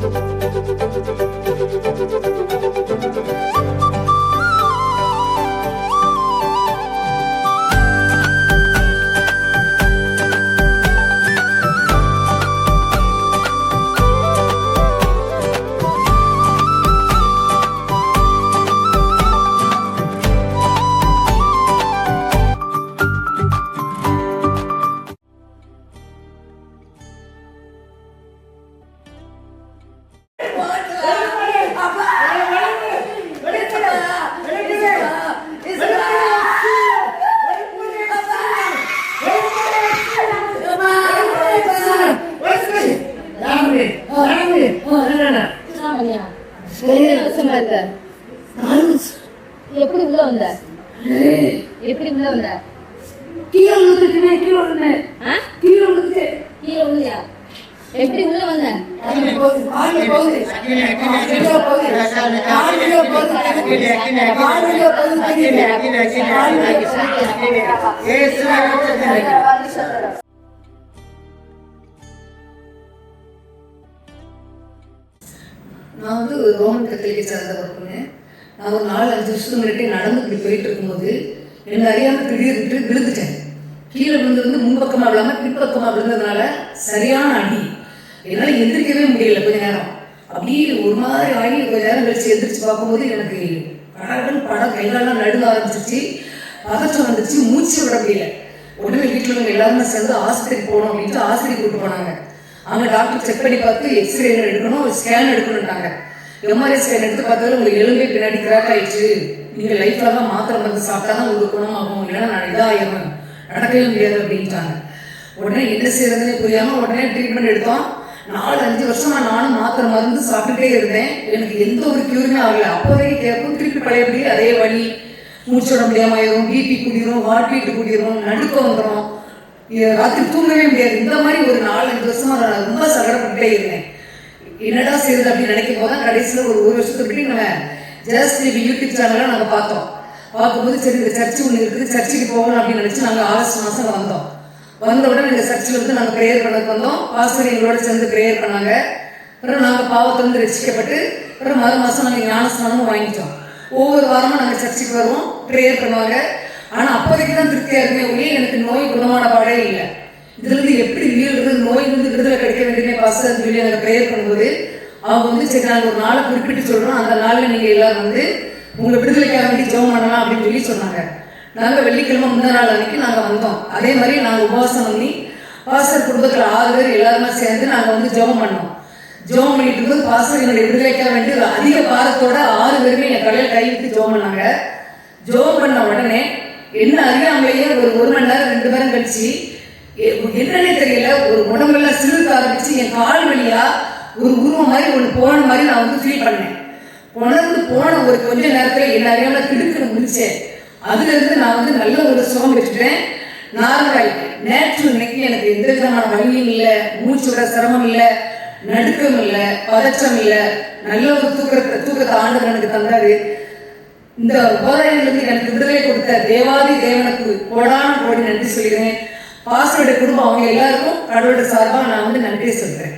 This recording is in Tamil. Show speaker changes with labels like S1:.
S1: Thank you. வருஷமா இருக்க? எப்படி உள்ள வந்த? எப்படி உள்ள வந்த?
S2: கீழே விழுந்துட்டுனே கீழே விழுந்தேன்
S1: ஆ?
S2: கீழே விழுந்துட்டு
S1: கீழே விழுந்தியா? எப்படி உள்ள வந்த?
S2: போகுது ரோமன் கத்தலிக்கை சேர்ந்த ஒரு பொண்ணு நான் ஒரு நாலு அஞ்சு வருஷத்துக்கு முன்னாடி நடந்து இப்படி போயிட்டு இருக்கும்போது என்ன அறியாமல் திடீர்னுட்டு விழுந்துட்டேன். கீழே விழுந்து வந்து முன்பக்கமாக விழாமல் பின்பக்கமாக விழுந்ததுனால சரியான அடி. என்னால் எந்திரிக்கவே முடியல கொஞ்ச நேரம். அப்படியே ஒரு மாதிரி ஆகி கொஞ்ச நேரம் கழிச்சு எந்திரிச்சு பார்க்கும்போது எனக்கு கடகடன் படம் கைகாலெல்லாம் நடுங்க ஆரம்பிச்சிச்சு பதற்றம் வந்துச்சு மூச்சு விட முடியல. உடனே வீட்டில் உள்ளவங்க எல்லாருமே சேர்ந்து ஆஸ்பத்திரி போகணும் அப்படின்ட்டு ஆஸ்பத்திரி கூப்பிட்டு போனாங்க. அவங்க டாக்டர் செக் பண்ணி பார்த்து எக்ஸ்ரே எடுக்கணும் ஸ்கேன் எடுக்கணும்ட்டாங்க எம்ஆர்ஐ ஸ்கேன் எடுத்து பார்த்ததுல உங்களுக்கு எலும்பே பின்னாடி கிராக் ஆயிடுச்சு. நீங்கள் லைஃப்பில் தான் மாத்திரை மருந்து சாப்பிட்டா தான் உங்களுக்கு குணம் ஆகும். இல்லைன்னா நான் இதாயிரும் நடக்கவே முடியாது அப்படின்ட்டாங்க. உடனே என்ன செய்யறதுன்னு புரியாமல் உடனே ட்ரீட்மெண்ட் எடுத்தோம். நாலு அஞ்சு வருஷமா நானும் மாத்திரை மருந்து சாப்பிட்டுட்டே இருந்தேன். எனக்கு எந்த ஒரு கியூருமே ஆகல. அப்போதைக்கு கேட்கும். திருப்பி பழையபடி அதே வழி மூச்சோட முடியாம ஆயிரும். பிபி கூடிரும் ஹார்ட் பீட் கூடிரும் நடுக்க வந்துடும் ராத்திரி தூங்கவே முடியாது. இந்த மாதிரி ஒரு நாலு அஞ்சு வருஷமா நான் ரொம்ப சகடப்பட்டுட்டே இருந்தேன். என்னடா செய்யுது அப்படின்னு நினைக்கும் போது தான் கடைசியில் ஒரு ஒரு வருஷத்துக்கு நம்ம ஜஸ்ட் டிவி யூடியூப் சேனலை நாங்கள் பார்த்தோம். பார்க்கும்போது சரி இந்த சர்ச்சு ஒன்று இருக்குது சர்ச்சுக்கு போகணும் அப்படின்னு நினச்சி நாங்கள் ஆகஸ்ட் மாதம் வந்தோம். வந்த உடனே இந்த சர்ச்சில் வந்து நாங்கள் ப்ரேயர் பண்ணதுக்கு வந்தோம். பாஸ்டர் எங்களோட சேர்ந்து ப்ரேயர் பண்ணாங்க. அப்புறம் நாங்கள் பாவத்திலிருந்து ரசிக்கப்பட்டு அப்புறம் மறு மாதம் நாங்கள் ஞானஸ்நானமும் வாங்கிட்டோம். ஒவ்வொரு வாரமும் நாங்கள் சர்ச்சுக்கு வருவோம் ப்ரேயர் பண்ணுவாங்க. ஆனால் அப்போதைக்கு தான் திருப்தியாக இருக்குமே ஒழிய எனக்கு நோய் குணமான பாடே இல்லை. இதுலேருந்து எப்படி இருந்து நோயிலிருந்து விடுதலை கிடைக்க வேண்டுமே பாஸ்டர் சொல்லி நாங்கள் ப்ரேயர் பண்ணும்போது அவங்க வந்து சரி நாங்கள் ஒரு நாளை குறிப்பிட்டு சொல்கிறோம் அந்த நாளில் நீங்கள் எல்லாரும் வந்து உங்களை விடுதலைக்காக வேண்டி ஜெபம் பண்ணலாம் அப்படின்னு சொல்லி சொன்னாங்க. நாங்கள் வெள்ளிக்கிழமை முந்தின நாள் அன்னைக்கு நாங்கள் வந்தோம். அதே மாதிரி நாங்கள் உபவாசம் பண்ணி பாஸ்டர் குடும்பத்தில் ஆறு பேர் எல்லாருமே சேர்ந்து நாங்கள் வந்து ஜெபம் பண்ணோம். ஜெபம் பண்ணிட்டு இருக்கும்போது பாஸ்டர் என்னுடைய விடுதலைக்காக வேண்டி ஒரு அதிக பாரத்தோட ஆறு பேருமே என் கடையில் கை விட்டு ஜோம் பண்ணாங்க. ஜெபம் பண்ண உடனே என்ன அறியாமலேயே ஒரு ஒரு மணி நேரம் ரெண்டு நேரம் கழிச்சு என்னன்னே தெரியல. ஒரு உடம்பெல்லாம் சிறுக்க ஆரம்பிச்சு என் கால் வழியா ஒரு உருவம் மாதிரி ஒன்று போன மாதிரி நான் வந்து ஃபீல் பண்ணேன். உணர்ந்து போன ஒரு கொஞ்ச நேரத்தில் என்ன அறியாம திடுக்குன்னு முடிச்சேன். அதுலேருந்து நான் வந்து நல்ல ஒரு சுகம் பெற்றுட்டேன். நார்மல் நேச்சுரல் நேற்று இன்னைக்கு எனக்கு எந்த விதமான வலியும் இல்லை மூச்சு விட சிரமம் இல்லை நடுக்கம் இல்லை பதற்றம் இல்லை. நல்ல ஒரு தூக்கத்தை தூக்கத்தை ஆண்டு எனக்கு தந்தாரு. இந்த உபதயங்களுக்கு எனக்கு விடுதலை கொடுத்த தேவாதி தேவனுக்கு கோடான கோடி நன்றி சொல்கிறேன். பாஸ்டருடைய குடும்பம் அவங்க எல்லாருக்கும் கடவுளோட சார்பாக நான் வந்து நன்றி சொல்றேன்.